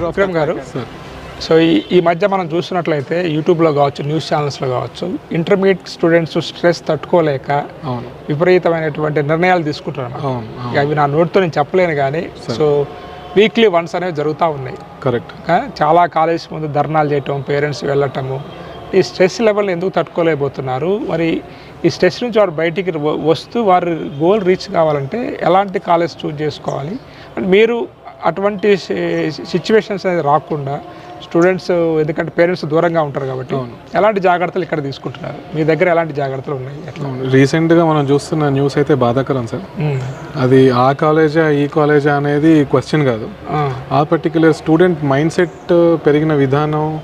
of Vikram గారు. So ఈ ఈ మధ్య మనం చూసినట్లయితే యూట్యూబ్లో కావచ్చు న్యూస్ ఛానల్స్లో కావచ్చు ఇంటర్మీడియట్ స్టూడెంట్స్ స్ట్రెస్ తట్టుకోలేక విపరీతమైనటువంటి నిర్ణయాలు ఇక అవి నా నోటితో నేను చెప్పలేను కానీ సో వీక్లీ వన్స్ అనేవి జరుగుతూ ఉన్నాయి. కరెక్ట్. చాలా కాలేజ్ ముందు ధర్నాలు చేయటం పేరెంట్స్ వెళ్ళటము ఈ స్ట్రెస్ లెవెల్ ఎందుకు తట్టుకోలేకపోతున్నారు? మరి ఈ స్ట్రెస్ నుంచి వారు బయటికి వస్తూ వారి గోల్ రీచ్ కావాలంటే ఎలాంటి కాలేజ్ చూజ్ చేసుకోవాలి? అండ్ మీరు అటువంటి సిచ్యువేషన్స్ అనేది రాకుండా స్టూడెంట్స్ ఎందుకంటే పేరెంట్స్ దూరంగా ఉంటారు కాబట్టి ఎలాంటి జాగ్రత్తలు ఇక్కడ తీసుకుంటున్నారు? మీ దగ్గర ఎలాంటి జాగ్రత్తలు ఉన్నాయి? రీసెంట్గా మనం చూస్తున్న న్యూస్ అయితే బాధాకరం సార్. అది ఆ కాలేజా ఈ కాలేజా అనేది క్వశ్చన్ కాదు. ఆ. పర్టికులర్ స్టూడెంట్ మైండ్ సెట్ పెరిగిన విధానం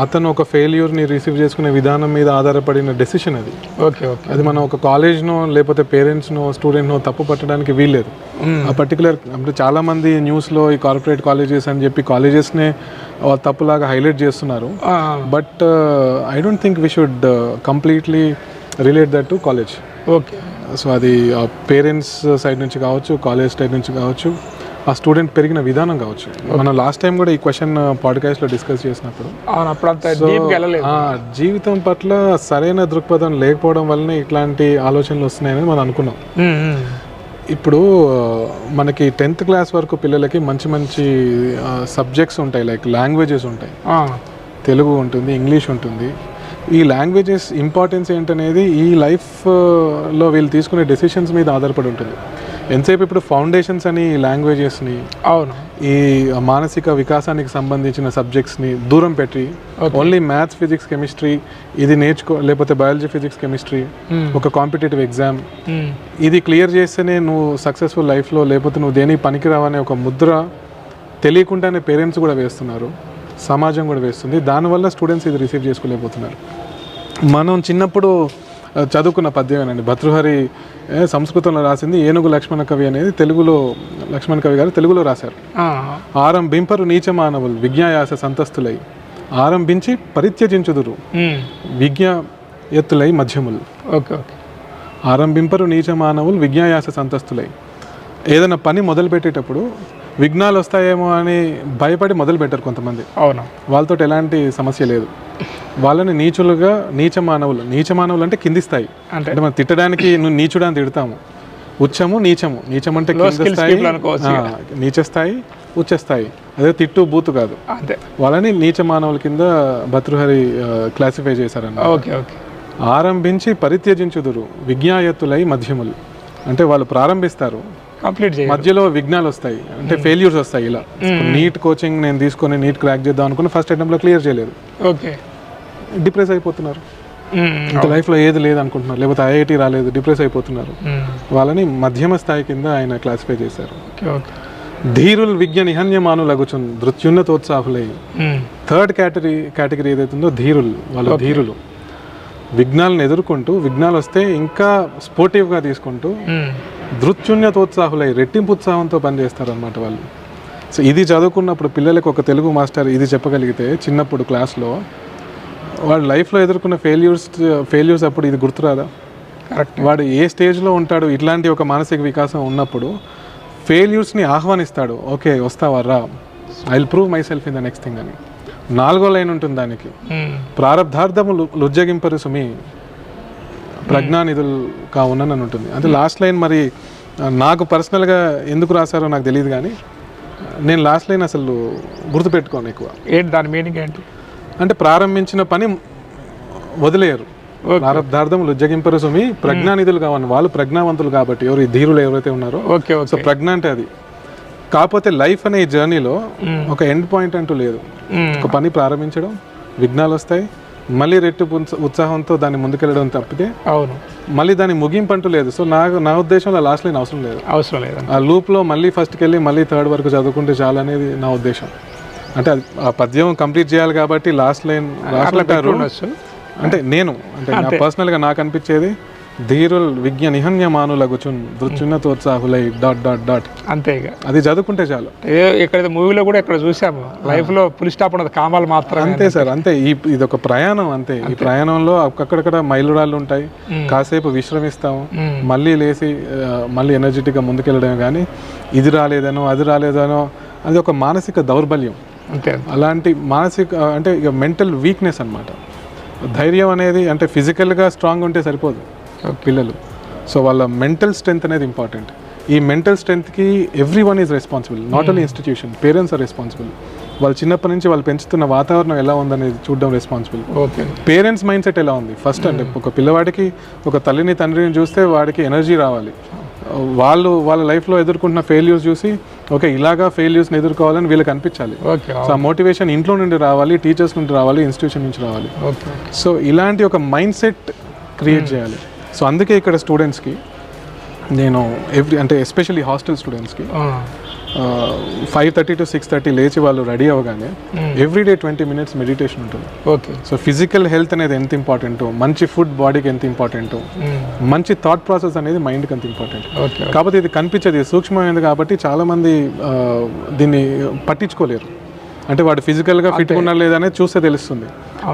అతను ఒక ఫెయిల్యూర్ని రిసీవ్ చేసుకునే విధానం మీద ఆధారపడిన డెసిషన్ అది. Okay okay. అది మనం ఒక కాలేజ్నో లేకపోతే పేరెంట్స్నో స్టూడెంట్నో తప్పు పట్టడానికి వీల్లేదు. ఆ పర్టికులర్ అంటే చాలా మంది న్యూస్లో ఈ కార్పొరేట్ కాలేజెస్ అని చెప్పి కాలేజెస్నే తప్పులాగా హైలైట్ చేస్తున్నారు. But I don't think we should completely relate that to college. Okay. So అది పేరెంట్స్ సైడ్ నుంచి కావచ్చు కాలేజ్ సైడ్ నుంచి కావచ్చు. ఆ స్టూడెంట్ పెరిగిన విధానం కావచ్చు. మనం లాస్ట్ టైం కూడా ఈ క్వశ్చన్ పాడ్కాస్ట్లో డిస్కస్ చేసినప్పుడు. జీవితం పట్ల సరైన దృక్పథం లేకపోవడం వల్లనే ఇట్లాంటి ఆలోచనలు వస్తున్నాయని మనం అనుకున్నాం. ఇప్పుడు మనకి టెన్త్ క్లాస్ వరకు పిల్లలకి మంచి మంచి సబ్జెక్ట్స్ ఉంటాయి. లైక్ లాంగ్వేజెస్ ఉంటాయి. తెలుగు ఉంటుంది ఇంగ్లీష్ ఉంటుంది. ఈ లాంగ్వేజెస్ ఇంపార్టెన్స్ ఏంటనేది ఈ లైఫ్లో వీళ్ళు తీసుకునే డెసిషన్స్ మీద ఆధారపడి ఉంటుంది. ఎంతసేపు ఇప్పుడు ఫౌండేషన్స్ అని లాంగ్వేజెస్ని అవును. ఈ మానసిక వికాసానికి సంబంధించిన సబ్జెక్ట్స్ని దూరం పెట్టి ఓన్లీ మ్యాథ్స్ ఫిజిక్స్ కెమిస్ట్రీ ఇది నేర్చుకో లేకపోతే బయాలజీ ఫిజిక్స్ కెమిస్ట్రీ. ఒక కాంపిటేటివ్ ఎగ్జామ్. ఇది క్లియర్ చేస్తేనే నువ్వు సక్సెస్ఫుల్ లైఫ్లో లేకపోతే నువ్వు దేనికి పనికిరావనే ఒక ముద్ర తెలియకుండానే పేరెంట్స్ కూడా వేస్తున్నారు సమాజం కూడా వేస్తుంది. దానివల్ల స్టూడెంట్స్ ఇది రిసీవ్ చేసుకోలేకపోతున్నారు. మనం చిన్నప్పుడు చదువుకున్న పద్యమేనండి భతృహరి సంస్కృతంలో రాసింది ఏనుగు లక్ష్మణ కవి అనేది తెలుగులో లక్ష్మణ కవి గారు తెలుగులో రాశారు. ఆరంభింపరు నీచ మానవులు విజ్ఞాయాస సంతస్తులై. ఆరంభించి పరిత్యజించుదురు. విజ్ఞా ఎత్తులై మధ్యములు. Okay okay. ఆరంభింపరు నీచ మానవులు విజ్ఞాయాస సంతస్తులై. ఏదైనా పని మొదలు పెట్టేటప్పుడు విఘ్నాలు వస్తాయేమో అని భయపడి మొదలు పెట్టారు కొంతమంది. అవును. వాళ్ళతో ఎలాంటి సమస్య లేదు. వాళ్ళని నీచులుగా నీచ మానవులు నీచ మానవులు అంటే కింది స్థాయి. అంటే? మనం తిట్టడానికి నువ్వు నీచుడు అని తిడతాము. ఉచ్చము నీచము. నీచం అంటే స్థాయి నీచ స్థాయి ఉచ్చ స్థాయి. అదే తిట్టు బూతు కాదు. అంతే. వాళ్ళని నీచ మానవుల కింద భతృహరి క్లాసిఫై చేశారన్న ఓకే ఓకే. ఆరంభించి పరిత్యజించుదురు విజ్ఞాయత్తులై మధ్యములు. అంటే వాళ్ళు ప్రారంభిస్తారు. కంప్లీట్ మధ్యలో విఘ్నాలు వస్తాయి. అంటే ఫెయిల్యూర్స్ వస్తాయి ఇలా. నీట్ కోచింగ్ నేను తీసుకొని నీట్ క్రాక్ చేద్దాం అనుకుని ఫస్ట్ అటెంప్ట్లో క్లియర్ చేయలేదు. ఓకే. డిప్రెస్ అయిపోతున్నారు. ఇంకా లైఫ్లో ఏది లేదు అనుకుంటున్నారు లేకపోతే ఐఐటి రాలేదు డిప్రెస్ అయిపోతున్నారు. వాళ్ళని మధ్యమ స్థాయి కింద ఆయన క్లాసిఫై చేశారు. ధీరుల్ విజ్ఞ నిహన్యమానులగుచున్ ధృత్యున్నతోత్సాహులై మ్మ్. థర్డ్ కేటగిరీ కేటగిరీ ఏదైతుందో ధీరులు వాళ్ళ ధీరులు. విఘ్నాలను ఎదుర్కొంటూ విఘ్నాలు వస్తే ఇంకా స్పోర్టివ్గా తీసుకుంటూ. దృత్యున్యతోత్సాహులై రెట్టింపు ఉత్సాహంతో పనిచేస్తారనమాట వాళ్ళు. సో ఇది చదువుకున్నప్పుడు పిల్లలకు ఒక తెలుగు మాస్టర్ ఇది చెప్పగలిగితే చిన్నప్పుడు క్లాస్లో వాడు లైఫ్లో ఎదుర్కొన్న ఫెయిల్యూర్స్ ఫెయిల్యూర్స్ అప్పుడు ఇది గుర్తురాదా? కరెక్ట్ వాడు ఏ స్టేజ్లో ఉంటాడు ఇట్లాంటి ఒక మానసిక వికాసం ఉన్నప్పుడు ఫెయిల్యూర్స్ని ఆహ్వానిస్తాడు. ఓకే వస్తావా? రా. I will prove myself in the next thing అని. నాలుగో లైన్ ఉంటుంది దానికి. మ్మ్. ప్రారంధార్థము లుజ్జగింపరు సుమి. ప్రజ్ఞానిధులు కావునని ఉంటుంది. అంటే లాస్ట్ లైన్ మరి నాకు పర్సనల్గా ఎందుకు రాశారో నాకు తెలియదు కానీ నేను లాస్ట్ లైన్ అసలు గుర్తుపెట్టుకోను ఎక్కువ. ఏంటి దాని మీనింగ్ ఏంటి? అంటే ప్రారంభించిన పని వదిలేయరు. ప్రారంధార్థం లుజ్జగింపరు సుమి ప్రజ్ఞానిధులు కావాలి. వాళ్ళు ప్రజ్ఞావంతులు కాబట్టి ఎవరు ధీరులు ఎవరైతే ఉన్నారో. ఓకే సో ప్రజ్ఞ అంటే అది. కాకపోతే లైఫ్ అనే జర్నీలో ఒక ఎండ్ పాయింట్ అంటూ లేదు. ఒక పని ప్రారంభించడం విఘ్నాలు వస్తాయి. మళ్ళీ రెట్టు ఉత్సాహంతో దాన్ని ముందుకెళ్ళడం తప్పితే అవును. మళ్ళీ దాని ముగింపు అంటూ లేదు. సో నాకు నా ఉద్దేశంలో లాస్ట్ లైన్ అవసరం లేదు. అవసరం లేదండి ఆ లూప్లో మళ్ళీ ఫస్ట్కి వెళ్ళి మళ్ళీ థర్డ్ వరకు చదువుకుంటే చాలు అనేది నా ఉద్దేశం. అంటే ఆ పద్యం కంప్లీట్ చేయాలి కాబట్టి లాస్ట్ లైన్ ఉండొచ్చు అంటే నేను అంటే నా పర్సనల్గా నాకు అనిపించేది ధీరుల్ విజ్ఞ నిహన్య మానులగుచున్ దృచున్నతోత్సాహులై డాట్ డాట్ డాట్. అంతే ఇక. అది చదువుకుంటే చాలు. ఇక్కడ మూవీలో కూడా ఇక్కడ చూసాము. లైఫ్లో పులి స్టాప్ ఉన్నది కామాలు మాత్రమే అంతే సార్ అంతే. ఈ ఇది ఒక ప్రయాణం అంతే. ఈ ప్రయాణంలో అక్కడక్కడ మైలురాళ్ళు ఉంటాయి. కాసేపు విశ్రమిస్తాము. మళ్ళీ లేచి మళ్ళీ ఎనర్జెటిక్గా ముందుకెళ్ళడమే కానీ ఇది రాలేదనో అది రాలేదనో అది ఒక మానసిక దౌర్బల్యం. అంతే. అలాంటి మానసిక అంటే ఇక మెంటల్ వీక్నెస్ అన్నమాట. ధైర్యం అనేది అంటే ఫిజికల్గా స్ట్రాంగ్ ఉంటే సరిపోదు పిల్లలు. సో వాళ్ళ మెంటల్ స్ట్రెంత్ అనేది ఇంపార్టెంట్. ఈ mental స్ట్రెంత్కి everyone is responsible. Not only institution parents are responsible. వాళ్ళు చిన్నప్పటి నుంచి వాళ్ళు పెంచుతున్న వాతావరణం ఎలా ఉందనేది చూడడం responsible. Okay. Parents mindset ఎలా ఉంది? ఫస్ట్ అంటే ఒక పిల్లవాడికి ఒక తల్లిని తండ్రిని చూస్తే వాడికి ఎనర్జీ రావాలి. వాళ్ళు వాళ్ళ లైఫ్లో ఎదుర్కొంటున్న ఫెయిల్యూర్స్ చూసి ఓకే ఇలాగా ఫెయిల్యూర్స్ని ఎదుర్కోవాలని వీళ్ళకి అనిపించాలి. ఓకే సో ఆ మోటివేషన్ ఇంట్లో నుండి రావాలి టీచర్స్ నుండి రావాలి ఇన్స్టిట్యూషన్ నుంచి రావాలి. ఓకే సో ఇలాంటి ఒక మైండ్ సెట్ క్రియేట్ చేయాలి. సో అందుకే ఇక్కడ స్టూడెంట్స్కి నేను ఎవ్రీ అంటే ఎస్పెషల్లీ హాస్టల్ స్టూడెంట్స్కి five thirty to six thirty లేచి వాళ్ళు రెడీ అవ్వగానే ఎవ్రీడే ట్వంటీ మినిట్స్ మెడిటేషన్ ఉంటుంది. ఓకే సో ఫిజికల్ హెల్త్ అనేది ఎంత ఇంపార్టెంటో మంచి ఫుడ్ బాడీకి ఎంత ఇంపార్టెంటో మంచి థాట్ ప్రాసెస్ అనేది మైండ్కి అంత ఇంపార్టెంట్ ఓకే కాకపోతే ఇది కనిపించదు సూక్ష్మమైనది కాబట్టి చాలామంది దీన్ని పట్టించుకోలేరు. అంటే వాడు ఫిజికల్గా ఫిట్ ఉన్నా లేదా అనేది చూస్తే తెలుస్తుంది.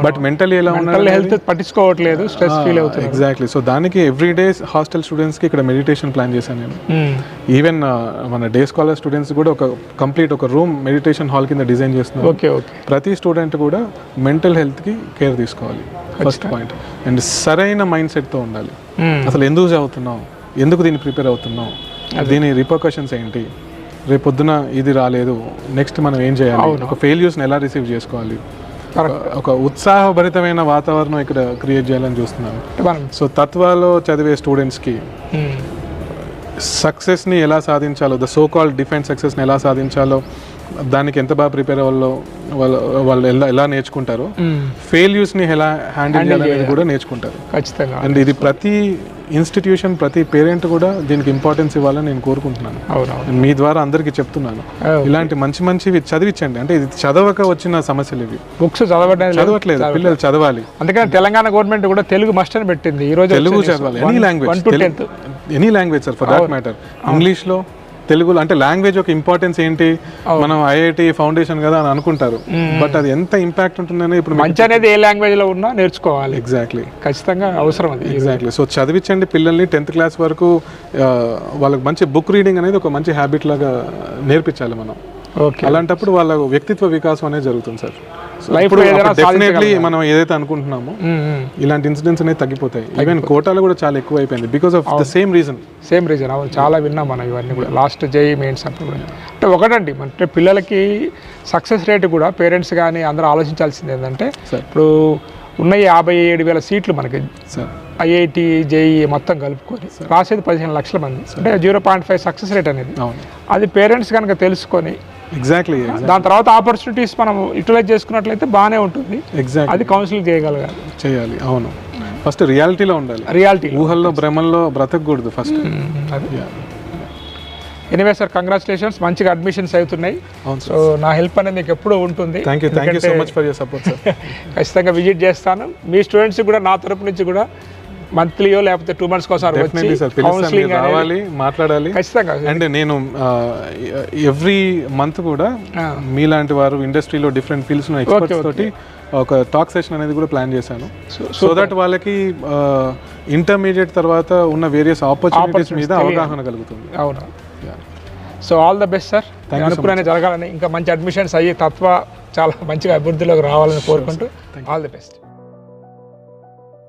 బట్ మెంటలీ ఎలా ఉన్నాడు హెల్త్ పట్టించుకోవట్లేదు స్ట్రెస్ ఫీల్ అవుతుంది. ఎగ్జాక్ట్లీ సో దానికి ఎవ్రీ డే హాస్టల్ స్టూడెంట్స్కి ఇక్కడ మెడిటేషన్ ప్లాన్ చేశాను నేను. ఈవెన్ మన డే స్కాలర్ స్టూడెంట్స్ కూడా ఒక కంప్లీట్ ఒక రూమ్ మెడిటేషన్ హాల్ కింద డిజైన్ చేస్తున్నారు. ఓకే ఓకే ప్రతి స్టూడెంట్ కూడా మెంటల్ హెల్త్కి కేర్ తీసుకోవాలి. ఫస్ట్ పాయింట్ అండ్ సరైన మైండ్ సెట్తో ఉండాలి. అసలు ఎందుకు చదువుతున్నావు? ఎందుకు దీన్ని ప్రిపేర్ అవుతున్నావు? దీని రిపర్కషన్స్ ఏంటి? రేపు పొద్దున ఇది రాలేదు. నెక్స్ట్ మనం ఏం చేయాలి? ఒక ఫెయిల్యూర్స్ని ఎలా రిసీవ్ చేసుకోవాలి? ఒక ఉత్సాహభరితమైన వాతావరణం ఇక్కడ క్రియేట్ చేయాలని చూస్తున్నాను. సో తత్వాలో చదివే స్టూడెంట్స్కి సక్సెస్ని ఎలా సాధించాలో ద సో కాల్డ్ డిఫైన్ సక్సెస్ని ఎలా సాధించాలో దానికి ఎంత బాగా ప్రిపేర్ అవ్వాలో వాళ్ళు వాళ్ళు ఎలా ఎలా నేర్చుకుంటారో ఫెయిల్యూర్స్ని ఎలా హ్యాండిల్ చేయాలనేది కూడా నేర్చుకుంటారు. ఖచ్చితంగా. అండ్ ఇది ప్రతి ఇన్స్టిట్యూషన్ ప్రతి పేరెంట్ కూడా దీనికి ఇంపార్టెన్స్ ఇవ్వాలని నేను కోరుకుంటున్నాను. మీ ద్వారా అందరికీ చెప్తున్నాను. ఇలాంటి మంచి మంచివి చదివించండి. అంటే ఇది చదవక వచ్చిన సమస్యలు ఇవి. బుక్స్ చదవడం చదవట్లేదు. పిల్లలు చదవాలి. అందుకని తెలంగాణ గవర్నమెంట్ కూడా తెలుగు మస్ట్ అని పెట్టింది. ఈ రోజు తెలుగు చదవాలి. Any language any language sir for that matter ఇంగ్లీష్లో తెలుగులో అంటే లాంగ్వేజ్ ఒక ఇంపార్టెన్స్ ఏంటి? మనం ఐఐటి ఫౌండేషన్ కదా అని అనుకుంటారు. బట్ అది ఎంత ఇంపాక్ట్ ఉంటుందని ఇప్పుడు మంచి అనేది ఏ లాంగ్వేజ్లో ఉన్నా నేర్చుకోవాలి. ఎగ్జాక్ట్లీ ఖచ్చితంగా అవసరం అది. ఎగ్జాక్ట్లీ సో చదివించండి పిల్లల్ని టెన్త్ క్లాస్ వరకు వాళ్ళకి మంచి బుక్ రీడింగ్ అనేది ఒక మంచి హ్యాబిట్ లాగా నేర్పించాలి మనం. ఓకే అలాంటప్పుడు వాళ్ళ వ్యక్తిత్వ వికాసం అనేది జరుగుతుంది సార్ Life లో ఏదైనా డెఫినెట్లీ మనం ఏదైతే అనుకుంటున్నామో ఇలాంటి ఇన్సిడెంట్స్ అనేది తగ్గిపోతాయి. ఈవెన్ కోటాలు కూడా చాలా ఎక్కువ అయిపోయింది because of the same reason same reason అవును చాలా విన్నాం మనం ఇవన్నీ కూడా. లాస్ట్ జేఈ మెయిన్స్ అప్పుడు కూడా. అంటే ఒకటండి అంటే పిల్లలకి సక్సెస్ రేట్ కూడా పేరెంట్స్ కానీ అందరూ ఆలోచించాల్సింది ఏంటంటే. ఇప్పుడు ఉన్న యాభై ఏడు వేల సీట్లు మనకి ఐఐటి జేఈ మొత్తం కలుపుకొని రాసేది పదిహేను లక్షల మంది. అంటే zero point five success rate అనేది. అది పేరెంట్స్ కనుక తెలుసుకొని ఎగ్జాక్ట్లీ దాని తర్వాత ఆపర్చునిటీస్ మనం యూటిలైజ్ చేసుకున్నట్లయితే బాగానే ఉంటుంది. ఎగ్జాక్ట్ అది కౌన్సిల్ చేయగలగాలి. చేయాలి అవును. ఫస్ట్ రియాలిటీలో ఉండాలి. రియాలిటీ ఊహల్లో భ్రమల్లో బ్రతకూడదు ఫస్ట్ అది. ఎనివే సార్ కంగ్రాచులేషన్స్ మంచిగా అడ్మిషన్స్ అవుతున్నాయి. అవును సో నా హెల్ప్ అనేది మీకు ఎప్పుడూ ఉంటుంది. Thank you thank you so much for support sir ఖచ్చితంగా విజిట్ చేస్తాను. మీ స్టూడెంట్స్ కూడా నా తరపు నుంచి కూడా మంత్లీయో లేకపోతే టూ మంత్స్ కోసం వచ్చి కౌన్సిలింగ్ రావాలి మాట్లాడాలి. ఖచ్చితంగా. అండ్ నేను ఎవ్రీ మంత్ కూడా. మీలాంటి వారు ఇండస్ట్రీలో డిఫరెంట్ ఫీల్డ్స్ ఎక్స్పర్ట్స్ తోటి ఒక టాక్ సెషన్ అనేది కూడా ప్లాన్ చేశాను. సో దట్ వాళ్ళకి ఇంటర్మీడియట్ తర్వాత ఉన్న వేరియస్ ఆపర్చునిటీస్ మీద అవగాహన కలుగుతుంది. అవును. So all the best sir అనుకునే జరగాలని ఇంకా మంచి అడ్మిషన్స్ అయ్యి తత్వ చాలా మంచిగా అభివృద్ధిలోకి రావాలని కోరుకుంటూ ఆల్ ది బెస్ట్